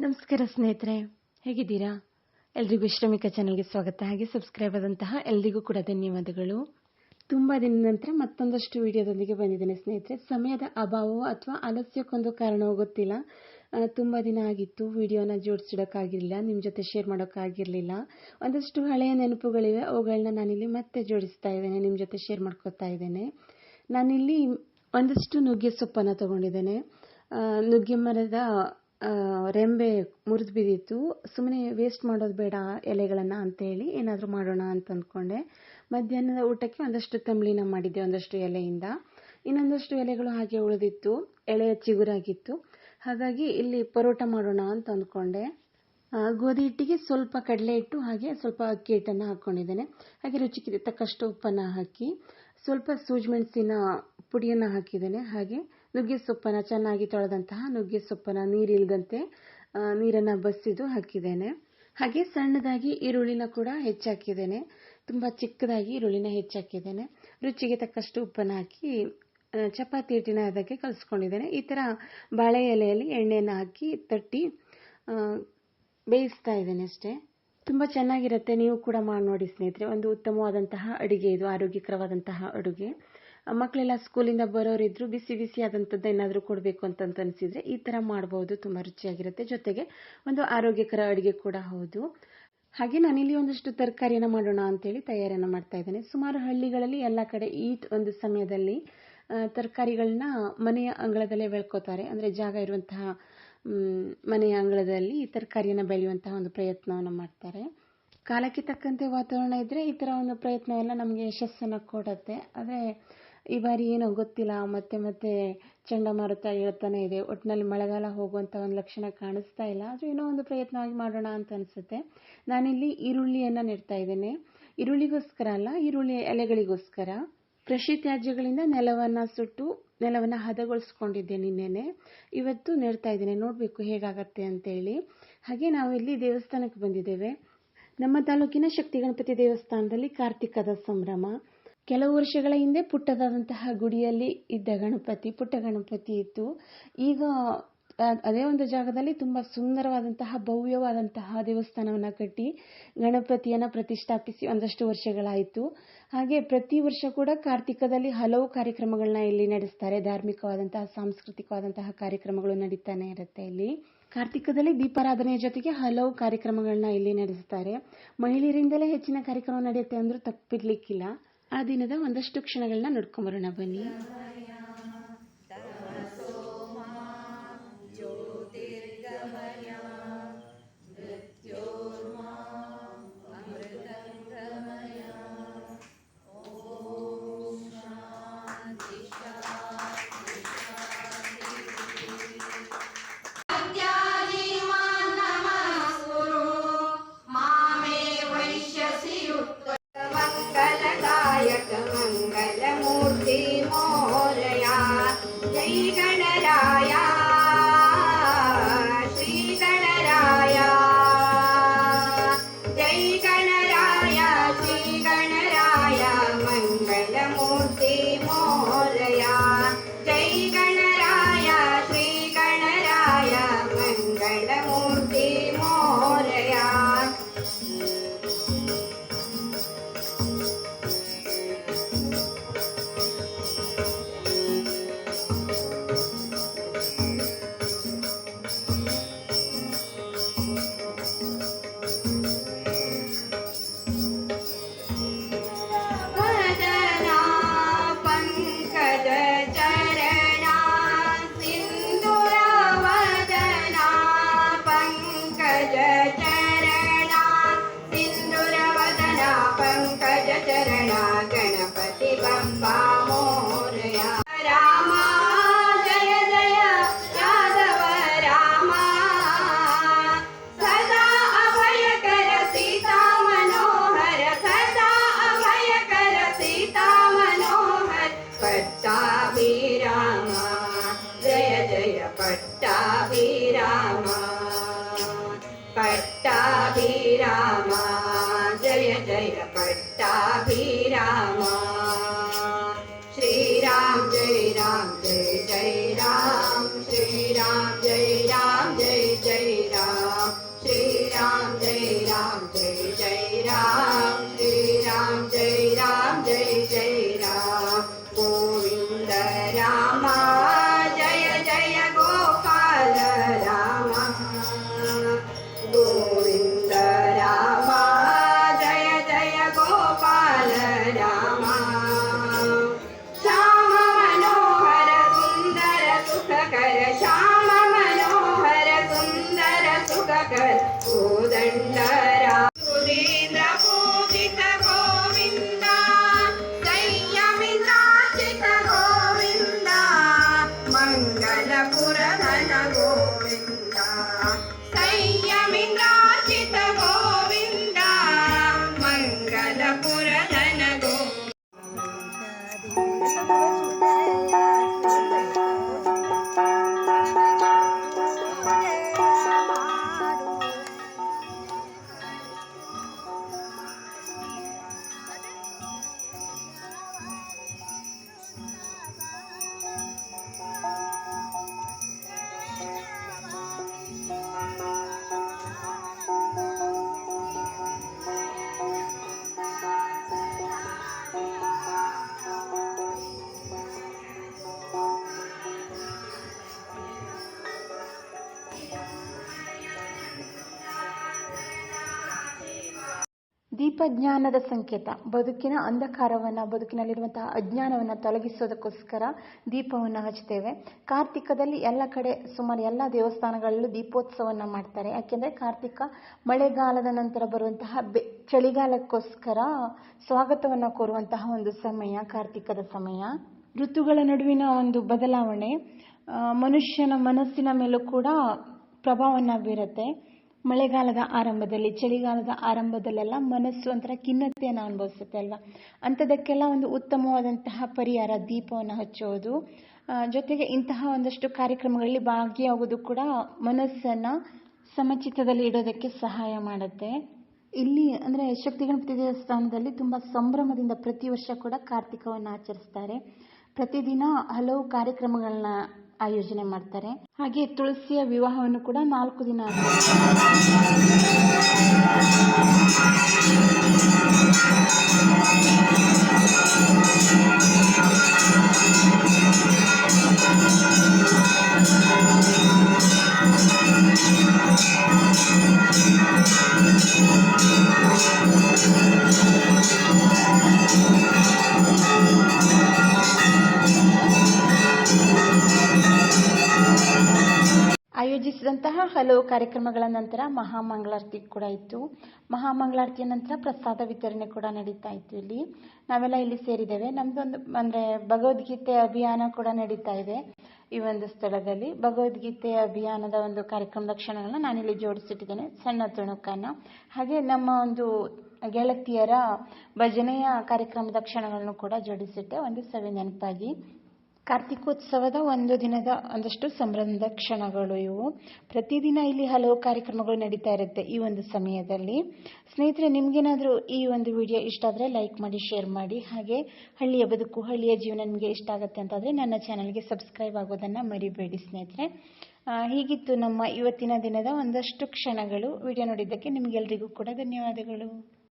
ನಮಸ್ಕಾರ ಸ್ನೇಹಿತರೆ, ಹೇಗಿದ್ದೀರಾ? ಎಲ್ರಿಗೂ ಶ್ರಮಿಕ ಚಾನಲ್ಗೆ ಸ್ವಾಗತ. ಹಾಗೆ ಸಬ್ಸ್ಕ್ರೈಬ್ ಆದಂತಹ ಎಲ್ರಿಗೂ ಕೂಡ ಧನ್ಯವಾದಗಳು. ತುಂಬ ದಿನದ ನಂತರ ಮತ್ತೊಂದಷ್ಟು ವಿಡಿಯೋದೊಂದಿಗೆ ಬಂದಿದ್ದೇನೆ ಸ್ನೇಹಿತರೆ. ಸಮಯದ ಅಭಾವ ಅಥವಾ ಆಲಸ್ಯಕ್ಕೊಂದು ಕಾರಣವೋ ಗೊತ್ತಿಲ್ಲ. ತುಂಬ ದಿನ ಆಗಿತ್ತು. ವಿಡಿಯೋನ ಜೋಡಿಸಿಡೋಕ್ಕಾಗಿರಲಿಲ್ಲ. ನಿಮ್ಮ ಜೊತೆ ಶೇರ್ ಮಾಡೋಕ್ಕಾಗಿರಲಿಲ್ಲ. ಒಂದಷ್ಟು ಹಳೆಯ ನೆನಪುಗಳಿವೆ. ಅವುಗಳನ್ನ ನಾನಿಲ್ಲಿ ಮತ್ತೆ ಜೋಡಿಸ್ತಾ ಇದ್ದೇನೆ. ನಿಮ್ಮ ಜೊತೆ ಶೇರ್ ಮಾಡ್ಕೊತಾ ಇದ್ದೇನೆ. ನಾನಿಲ್ಲಿ ಒಂದಷ್ಟು ನುಗ್ಗೆ ಸೊಪ್ಪನ್ನು ತಗೊಂಡಿದ್ದೇನೆ. ನುಗ್ಗೆ ಮರದ ರೆಂಬೆ ಮುರಿದು ಬಿದ್ದಿತ್ತು. ಸುಮ್ಮನೆ ವೇಸ್ಟ್ ಮಾಡೋದು ಬೇಡ ಎಲೆಗಳನ್ನು ಅಂತೇಳಿ ಏನಾದರೂ ಮಾಡೋಣ ಅಂತ ಅಂದ್ಕೊಂಡೆ. ಮಧ್ಯಾಹ್ನದ ಊಟಕ್ಕೆ ಒಂದಷ್ಟು ತಂಬ್ಳಿನ ಮಾಡಿದ್ದೆ, ಒಂದಷ್ಟು ಎಲೆಯಿಂದ. ಇನ್ನೊಂದಷ್ಟು ಎಲೆಗಳು ಹಾಗೆ ಉಳಿದಿತ್ತು. ಎಳೆಯ ಚಿಗುರಾಗಿತ್ತು. ಹಾಗಾಗಿ ಇಲ್ಲಿ ಪರೋಟ ಮಾಡೋಣ ಅಂತ ಅಂದ್ಕೊಂಡೆ. ಗೋಧಿ ಹಿಟ್ಟಿಗೆ ಸ್ವಲ್ಪ ಕಡಲೆ ಹಿಟ್ಟು, ಹಾಗೆ ಸ್ವಲ್ಪ ಅಕ್ಕಿ ಹಿಟ್ಟನ್ನು ಹಾಕ್ಕೊಂಡಿದ್ದೇನೆ ಹಾಗೆ ರುಚಿಗೆ ತಕ್ಕಷ್ಟು ಉಪ್ಪನ್ನು ಹಾಕಿ ಸ್ವಲ್ಪ ಸೂಜಿಮೆಣಸಿನ ಪುಡಿಯನ್ನು ಹಾಕಿದ್ದೇನೆ. ಹಾಗೆ ನುಗ್ಗೆ ಸೊಪ್ಪನ್ನು ಚೆನ್ನಾಗಿ ತೊಳೆದಂತಹ ನುಗ್ಗೆ ಸೊಪ್ಪನ್ನು ನೀರಿಲ್ದಂತೆ ನೀರನ್ನು ಬಸಿದು ಹಾಕಿದ್ದೇನೆ. ಹಾಗೆ ಸಣ್ಣದಾಗಿ ಈರುಳ್ಳಿನ ಕೂಡ ಹೆಚ್ಚಾಕಿದ್ದೇನೆ. ತುಂಬ ಚಿಕ್ಕದಾಗಿ ಈರುಳ್ಳಿನ ಹೆಚ್ಚಾಕಿದ್ದೇನೆ. ರುಚಿಗೆ ತಕ್ಕಷ್ಟು ಉಪ್ಪನ್ನು ಹಾಕಿ ಚಪಾತಿ ಹಿಟ್ಟಿನ ಅದಕ್ಕೆ ಕಲಿಸ್ಕೊಂಡಿದ್ದೇನೆ. ಈ ಥರ ಬಾಳೆ ಎಲೆಯಲ್ಲಿ ಎಣ್ಣೆಯನ್ನು ಹಾಕಿ ತಟ್ಟಿ ಬೇಯಿಸ್ತಾ ಇದ್ದೇನೆ ಅಷ್ಟೇ. ತುಂಬ ಚೆನ್ನಾಗಿರುತ್ತೆ. ನೀವು ಕೂಡ ಮಾಡಿ ನೋಡಿ ಸ್ನೇಹಿತರೆ. ಒಂದು ಉತ್ತಮವಾದಂತಹ ಅಡುಗೆ ಇದು, ಆರೋಗ್ಯಕರವಾದಂತಹ ಅಡುಗೆ. ಮಕ್ಕಳೆಲ್ಲ ಸ್ಕೂಲಿಂದ ಬರೋರಿದ್ರು ಬಿಸಿ ಬಿಸಿ ಆದಂಥದ್ದು ಏನಾದರೂ ಕೊಡಬೇಕು ಅಂತಂತ ಅನಿಸಿದರೆ ಈ ಥರ ಮಾಡ್ಬೋದು. ತುಂಬ ರುಚಿಯಾಗಿರುತ್ತೆ. ಜೊತೆಗೆ ಒಂದು ಆರೋಗ್ಯಕರ ಅಡುಗೆ ಕೂಡ ಹೌದು. ಹಾಗೆ ನಾನಿಲ್ಲಿ ಒಂದಷ್ಟು ತರಕಾರಿಯನ್ನ ಮಾಡೋಣ ಅಂತೇಳಿ ತಯಾರಿಯನ್ನು ಮಾಡ್ತಾ ಇದ್ದೇನೆ. ಸುಮಾರು ಹಳ್ಳಿಗಳಲ್ಲಿ ಎಲ್ಲ ಕಡೆ ಈ ಒಂದು ಸಮಯದಲ್ಲಿ ತರಕಾರಿಗಳನ್ನ ಮನೆಯ ಅಂಗಳದಲ್ಲೇ ಬೆಳ್ಕೋತಾರೆ. ಅಂದರೆ ಜಾಗ ಇರುವಂತಹ ಮನೆಯ ಅಂಗಳದಲ್ಲಿ ಈ ತರಕಾರಿಯನ್ನು ಬೆಳೆಯುವಂತಹ ಒಂದು ಪ್ರಯತ್ನವನ್ನು ಮಾಡ್ತಾರೆ. ಕಾಲಕ್ಕೆ ತಕ್ಕಂತೆ ವಾತಾವರಣ ಇದ್ದರೆ ಈ ಥರ ಒಂದು ಪ್ರಯತ್ನವೆಲ್ಲ ನಮಗೆ ಯಶಸ್ಸನ್ನು ಕೊಡುತ್ತೆ. ಆದರೆ ಈ ಬಾರಿ ಏನೋ ಗೊತ್ತಿಲ್ಲ, ಮತ್ತೆ ಮತ್ತೆ ಚಂಡಮಾರುತ ಹೇಳ್ತಾನೆ ಇದೆ. ಒಟ್ಟಿನಲ್ಲಿ ಮಳೆಗಾಲ ಹೋಗುವಂಥ ಒಂದು ಲಕ್ಷಣ ಕಾಣಿಸ್ತಾ ಇಲ್ಲ. ಆದರೂ ಏನೋ ಒಂದು ಪ್ರಯತ್ನವಾಗಿ ಮಾಡೋಣ ಅಂತ ಅನಿಸುತ್ತೆ. ನಾನಿಲ್ಲಿ ಈರುಳ್ಳಿಯನ್ನು ನೆಡ್ತಾ ಇದ್ದೇನೆ. ಈರುಳ್ಳಿಗೋಸ್ಕರ ಅಲ್ಲ, ಈರುಳ್ಳಿ ಎಲೆಗಳಿಗೋಸ್ಕರ. ಕೃಷಿ ತ್ಯಾಜ್ಯಗಳಿಂದ ನೆಲವನ್ನು ಸುಟ್ಟು, ನೆಲವನ್ನು ಹದಗೊಳಿಸ್ಕೊಂಡಿದ್ದೆ ನಿನ್ನೆನೆ. ಇವತ್ತು ನೆಡ್ತಾ ಇದ್ದೇನೆ. ನೋಡಬೇಕು ಹೇಗಾಗತ್ತೆ ಅಂತೇಳಿ. ಹಾಗೆ ನಾವು ಇಲ್ಲಿ ದೇವಸ್ಥಾನಕ್ಕೆ ಬಂದಿದ್ದೇವೆ. ನಮ್ಮ ತಾಲೂಕಿನ ಶಕ್ತಿ ಗಣಪತಿ ದೇವಸ್ಥಾನದಲ್ಲಿ ಕಾರ್ತಿಕದ ಸಂಭ್ರಮ. ಕೆಲವು ವರ್ಷಗಳ ಹಿಂದೆ ಪುಟ್ಟದಾದಂತಹ ಗುಡಿಯಲ್ಲಿ ಇದ್ದ ಗಣಪತಿ, ಪುಟ್ಟ ಗಣಪತಿ ಇತ್ತು. ಈಗ ಅದೇ ಒಂದು ಜಾಗದಲ್ಲಿ ತುಂಬ ಸುಂದರವಾದಂತಹ, ಭವ್ಯವಾದಂತಹ ದೇವಸ್ಥಾನವನ್ನು ಕಟ್ಟಿ ಗಣಪತಿಯನ್ನು ಪ್ರತಿಷ್ಠಾಪಿಸಿ ಒಂದಷ್ಟು ವರ್ಷಗಳಾಯಿತು. ಹಾಗೆ ಪ್ರತಿ ವರ್ಷ ಕೂಡ ಕಾರ್ತಿಕದಲ್ಲಿ ಹಲವು ಕಾರ್ಯಕ್ರಮಗಳನ್ನ ಇಲ್ಲಿ ನಡೆಸ್ತಾರೆ. ಧಾರ್ಮಿಕವಾದಂತಹ, ಸಾಂಸ್ಕೃತಿಕವಾದಂತಹ ಕಾರ್ಯಕ್ರಮಗಳು ನಡೀತಾನೆ ಇರುತ್ತೆ ಇಲ್ಲಿ. ಕಾರ್ತಿಕದಲ್ಲಿ ದೀಪಾರಾಧನೆಯ ಜೊತೆಗೆ ಹಲವು ಕಾರ್ಯಕ್ರಮಗಳನ್ನ ಇಲ್ಲಿ ನಡೆಸ್ತಾರೆ. ಮಹಿಳೆಯರಿಂದಲೇ ಹೆಚ್ಚಿನ ಕಾರ್ಯಕ್ರಮ ನಡೆಯುತ್ತೆ ಅಂದ್ರೂ ತಪ್ಪಿರ್ಲಿಕ್ಕಿಲ್ಲ. ಆ ದಿನದ ಒಂದಷ್ಟು ಕ್ಷಣಗಳನ್ನ ನೋಡ್ಕೊಂಬರೋಣ ಬನ್ನಿ. മംഗളരായ മഞ്ഞ Start. ಕೋದಂಡ ದೀಪ ಜ್ಞಾನದ ಸಂಕೇತ, ಬದುಕಿನ ಅಂಧಕಾರವನ್ನು, ಬದುಕಿನಲ್ಲಿರುವಂತಹ ಅಜ್ಞಾನವನ್ನು ತೊಲಗಿಸೋದಕ್ಕೋಸ್ಕರ ದೀಪವನ್ನು ಹಚ್ತೇವೆ ಕಾರ್ತಿಕದಲ್ಲಿ ಎಲ್ಲ ಕಡೆ, ಸುಮಾರು ಎಲ್ಲ ದೇವಸ್ಥಾನಗಳಲ್ಲೂ ದೀಪೋತ್ಸವವನ್ನು ಮಾಡ್ತಾರೆ. ಯಾಕೆಂದರೆ ಕಾರ್ತಿಕ ಮಳೆಗಾಲದ ನಂತರ ಬರುವಂತಹ ಬೆ, ಚಳಿಗಾಲಕ್ಕೋಸ್ಕರ ಸ್ವಾಗತವನ್ನು ಕೋರುವಂತಹ ಒಂದು ಸಮಯ, ಕಾರ್ತಿಕದ ಸಮಯ. ಋತುಗಳ ನಡುವಿನ ಒಂದು ಬದಲಾವಣೆ ಮನುಷ್ಯನ ಮನಸ್ಸಿನ ಮೇಲೂ ಕೂಡ ಪ್ರಭಾವವನ್ನು ಬೀರುತ್ತೆ. ಮಳೆಗಾಲದ ಆರಂಭದಲ್ಲಿ, ಚಳಿಗಾಲದ ಆರಂಭದಲ್ಲೆಲ್ಲ ಮನಸ್ಸು ಒಂಥರ ಖಿನ್ನತೆಯನ್ನು ಅನುಭವಿಸುತ್ತೆ ಅಲ್ವಾ? ಅಂಥದಕ್ಕೆಲ್ಲ ಒಂದು ಉತ್ತಮವಾದಂತಹ ಪರಿಹಾರ ದೀಪವನ್ನು ಹಚ್ಚೋದು ಜೊತೆಗೆ ಇಂತಹ ಒಂದಷ್ಟು ಕಾರ್ಯಕ್ರಮಗಳಲ್ಲಿ ಭಾಗಿಯಾಗೋದು ಕೂಡ ಮನಸ್ಸನ್ನು ಸಮಚಿತ್ತದಲ್ಲಿ ಇಡೋದಕ್ಕೆ ಸಹಾಯ ಮಾಡುತ್ತೆ. ಇಲ್ಲಿ ಅಂದರೆ ಶಕ್ತಿ ಗಣಪತಿ ದೇವಸ್ಥಾನದಲ್ಲಿ ತುಂಬ ಸಂಭ್ರಮದಿಂದ ಪ್ರತಿ ವರ್ಷ ಕೂಡ ಕಾರ್ತಿಕವನ್ನು ಆಚರಿಸ್ತಾರೆ. ಪ್ರತಿದಿನ ಹಲವು ಕಾರ್ಯಕ್ರಮಗಳನ್ನ ಆಯೋಜನೆ ಮಾಡ್ತಾರೆ. ಹಾಗೆ ತುಳಸಿಯ ವಿವಾಹವನ್ನು ಕೂಡ ನಾಲ್ಕು ದಿನ ಆಯೋಜಿಸಿದಂತಹ ಹಲವು ಕಾರ್ಯಕ್ರಮಗಳ ನಂತರ ಮಹಾಮಂಗಳಾರತಿ ಕೂಡ ಇತ್ತು. ಮಹಾಮಂಗಳಾರತಿಯ ನಂತರ ಪ್ರಸಾದ ವಿತರಣೆ ಕೂಡ ನಡೀತಾ ಇತ್ತು ಇಲ್ಲಿ. ನಾವೆಲ್ಲ ಇಲ್ಲಿ ಸೇರಿದ್ದೇವೆ. ನಮ್ದೊಂದು ಅಂದರೆ ಭಗವದ್ಗೀತೆ ಅಭಿಯಾನ ಕೂಡ ನಡೀತಾ ಇದೆ ಈ ಒಂದು ಸ್ಥಳದಲ್ಲಿ. ಭಗವದ್ಗೀತೆ ಅಭಿಯಾನದ ಒಂದು ಕಾರ್ಯಕ್ರಮದ ಕ್ಷಣಗಳನ್ನ ನಾನಿಲ್ಲಿ ಜೋಡಿಸಿಟ್ಟಿದ್ದೇನೆ. ಸಣ್ಣ ತುಣುಕನ್ನು. ಹಾಗೆ ನಮ್ಮ ಒಂದು ಗೆಳತಿಯರ ಭಜನೆಯ ಕಾರ್ಯಕ್ರಮದ ಕ್ಷಣಗಳನ್ನು ಕೂಡ ಜೋಡಿಸಿಟ್ಟೆ. ಒಂದು ಸವಿ ನೆನಪಾಗಿ. ಕಾರ್ತಿಕೋತ್ಸವದ ಒಂದು ದಿನದ ಒಂದಷ್ಟು ಸಂಭ್ರಮದ ಕ್ಷಣಗಳು ಇವು. ಪ್ರತಿದಿನ ಇಲ್ಲಿ ಹಲವು ಕಾರ್ಯಕ್ರಮಗಳು ನಡೀತಾ ಇರುತ್ತೆ ಈ ಒಂದು ಸಮಯದಲ್ಲಿ. ಸ್ನೇಹಿತರೆ, ನಿಮಗೇನಾದರೂ ಈ ಒಂದು ವಿಡಿಯೋ ಇಷ್ಟ ಆದರೆ ಲೈಕ್ ಮಾಡಿ, ಶೇರ್ ಮಾಡಿ. ಹಾಗೆ ಹಳ್ಳಿಯ ಬದುಕು, ಹಳ್ಳಿಯ ಜೀವನ ನಿಮಗೆ ಇಷ್ಟ ಆಗುತ್ತೆ ಅಂತಾದರೆ ನನ್ನ ಚಾನಲ್ಗೆ ಸಬ್ಸ್ಕ್ರೈಬ್ ಆಗೋದನ್ನು ಮರಿಬೇಡಿ ಸ್ನೇಹಿತರೆ. ಹೀಗಿತ್ತು ನಮ್ಮ ಇವತ್ತಿನ ದಿನದ ಒಂದಷ್ಟು ಕ್ಷಣಗಳು. ವಿಡಿಯೋ ನೋಡಿದ್ದಕ್ಕೆ ನಿಮಗೆಲ್ರಿಗೂ ಕೂಡ ಧನ್ಯವಾದಗಳು.